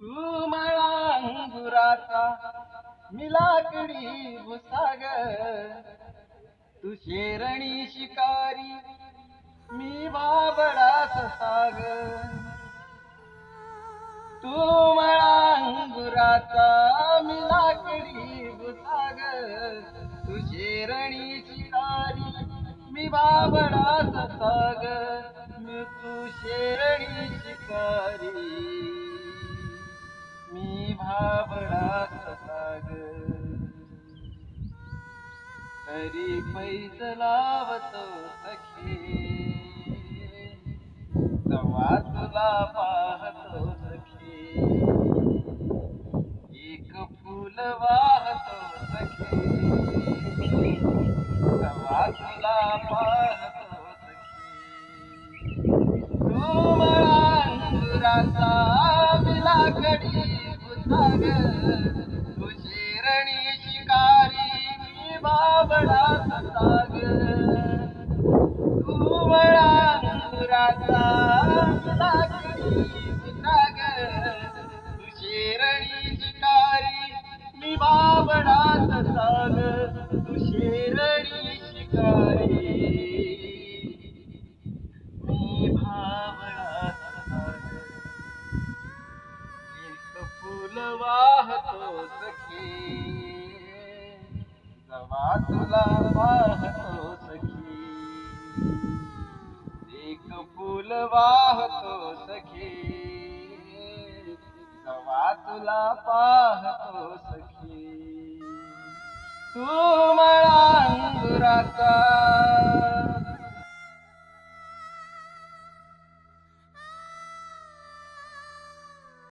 तू मला अंगुराचा मी लाकडी भुसाग तू शेरणी शिकारी मी बाबडा साग तू मला अंगुराचा मी लाकडी भुसाग तू शेरणी शिकारी मी बाबडा साग हरी पैस लावतो सखी. तवा तुला पाहतो सखी. एक फुल वाहतो सखी. तवा तुला पाहतो सखी. तू मला अंगुराचा बिलाकडी बुसाग तू बडा सताग तू मला अंगुराचा तू शेरणी शिकारी मी बाबडा सताग तू शेरणी शिकारी मी भावना एक फुल वाहतो सखी जवा तुला वाहतो सखी एक फुल वाहतो सखी जवा तुला पाहतो सखी तू मला अंगुराचा